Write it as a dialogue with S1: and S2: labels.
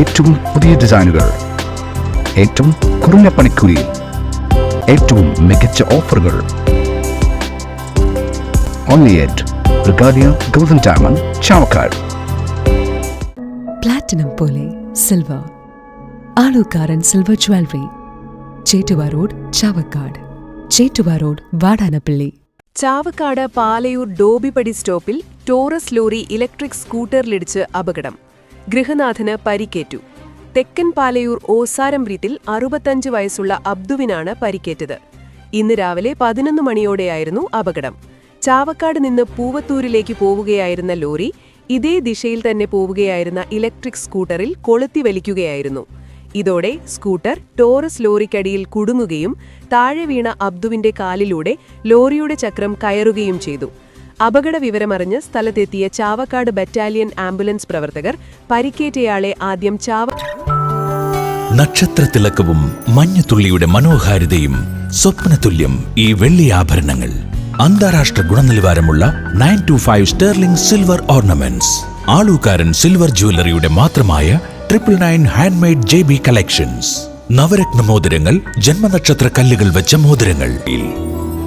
S1: ഏറ്റവും പുതിയ ഡിസൈനുകൾ. ഏറ്റവും കുറഞ്ഞ പണിക്കൂലിയിൽ ഏറ്റവും മികച്ച ഓഫറുകൾ. Only at Regalia golden diamond Chavakkad
S2: platinum പോലെ silver Aalukkaran silver jewellery Chettuva road Chavakkad Chettuva road Vadanappally
S3: Chavakkad Palayur Dobipadi സ്റ്റോപ്പിൽ ടോറസ് ലോറി ഇലക്ട്രിക് സ്കൂട്ടറിലിടിച്ച് അപകടം ഗൃഹനാഥന് പരിക്കേറ്റു. തെക്കൻ പാലയൂർ ഓസാരം ബ്രീത്തിൽ അറുപത്തഞ്ച് വയസ്സുള്ള അബ്ദുവിനാണ് പരിക്കേറ്റത്. ഇന്ന് രാവിലെ പതിനൊന്ന് മണിയോടെയായിരുന്നു അപകടം. ചാവക്കാട് നിന്ന് പൂവത്തൂരിലേക്ക് പോവുകയായിരുന്ന ലോറി ഇതേ ദിശയിൽ തന്നെ പോവുകയായിരുന്ന ഇലക്ട്രിക് സ്കൂട്ടറിൽ കൊളുത്തി വലിക്കുകയായിരുന്നു. ഇതോടെ സ്കൂട്ടർ ടോറസ് ലോറിക്കടിയിൽ കുടുങ്ങുകയും താഴെ വീണ അബ്ദുവിന്റെ കാലിലൂടെ ലോറിയുടെ ചക്രം കയറുകയും ചെയ്തു. അപകട വിവരമറിഞ്ഞ് സ്ഥലത്തെത്തിയ ചാവക്കാട് ബറ്റാലിയൻ ആംബുലൻസ് പ്രവർത്തകർ പരിക്കേറ്റയാളെ ആദ്യം ചാവ
S4: നക്ഷത്രത്തിളക്കവും മഞ്ഞത്തുള്ളിയുടെ മനോഹാരിതയും സ്വപ്നതുല്യം ഈ വെള്ളി ആഭരണങ്ങൾ. അന്താരാഷ്ട്ര ഗുണനിലവാരമുള്ള nine two five sterling silver ornaments. Aalukkaran silver ജ്വല്ലറിയുടെ മാത്രമായ triple nine handmade J B collections. Navratna മോതിരങ്ങൾ ജന്മനക്ഷത്ര കല്ലുകൾ വെച്ച മോതിരങ്ങൾ.